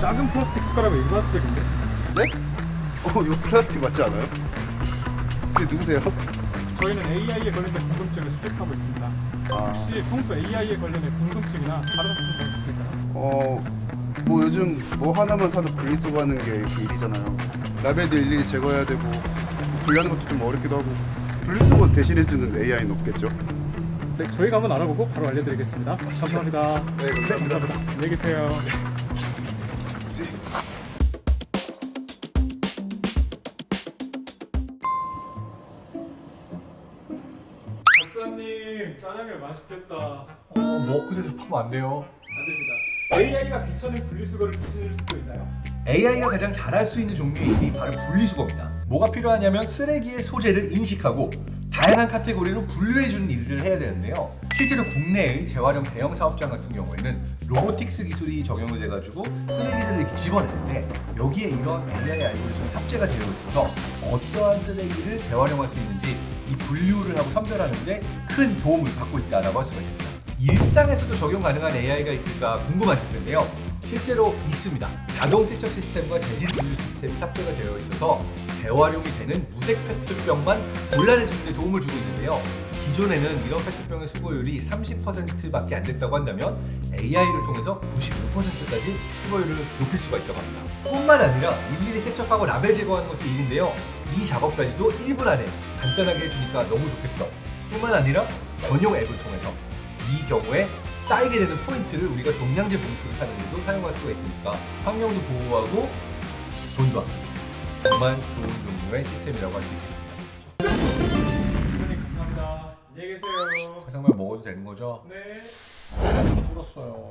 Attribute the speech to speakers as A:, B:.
A: 작은 플라스틱 숟가락을 일반 쓰레기인데?
B: 네? 어 이거 플라스틱 맞지 않아요? 근데 누구세요?
A: 저희는 AI에 관련된 궁금증을 수집하고 있습니다.
B: 아,
A: 혹시 평소 AI에 관련된 궁금증이나 다른 궁금증 있을까요?
B: 어 뭐 요즘 뭐 하나만 사도 분리수거 하는 게 이렇게 일이잖아요. 라벨도 일일이 제거해야 되고 분리하는 것도 좀 어렵기도 하고 분리수거 대신해주는 AI는 없겠죠?
A: 네, 저희가 한번 알아보고 바로 알려드리겠습니다. 감사합니다.
B: 네, 감사합니다.
A: 안녕히 계세요. 박사님, 짜장면 맛있겠다.
C: 어, 뭐 엊그제서 파면 안 돼요.
A: 안 됩니다. AI가 귀찮은 분리수거를 대신해줄 수도 있나요?
C: AI가 가장 잘할 수 있는 종류의 일이 바로 분리수거입니다. 뭐가 필요하냐면 쓰레기의 소재를 인식하고 다양한 카테고리로 분류해주는 일들을 해야 되는데요. 실제로 국내의 재활용 대형 사업장 같은 경우에는 로보틱스 기술이 적용이 돼가지고 쓰레기들을 이렇게 집어내는데 여기에 이런 AI 알고리즘이 탑재가 되어 있어서 어떠한 쓰레기를 재활용할 수 있는지 이 분류를 하고 선별하는데 큰 도움을 받고 있다라고 할 수가 있습니다. 일상에서도 적용 가능한 AI가 있을까 궁금하실 텐데요. 실제로 있습니다. 자동 세척 시스템과 재질 분류 시스템이 탑재가 되어 있어서 재활용이 되는 무색 페트병만 골라내주는 데 도움을 주고 있는데요. 기존에는 이런 페트병의 수거율이 30%밖에 안 됐다고 한다면 AI를 통해서 96%까지 수거율을 높일 수가 있다고 합니다. 뿐만 아니라 일일이 세척하고 라벨 제거하는 것도 일인데요. 이 작업까지도 1분 안에 간단하게 해주니까 너무 좋겠다. 뿐만 아니라 전용 앱을 통해서 이 경우에 쌓이게 되는 포인트를 우리가 종량제 봉투를 사는 데도 사용할 수가 있으니까 환경도 보호하고 돈도 아끼고 정말 좋은 종류의 시스템이라고 할 수 있겠습니다. 짜장면 먹어도 되는 거죠?
A: 네.
C: 풀었어요.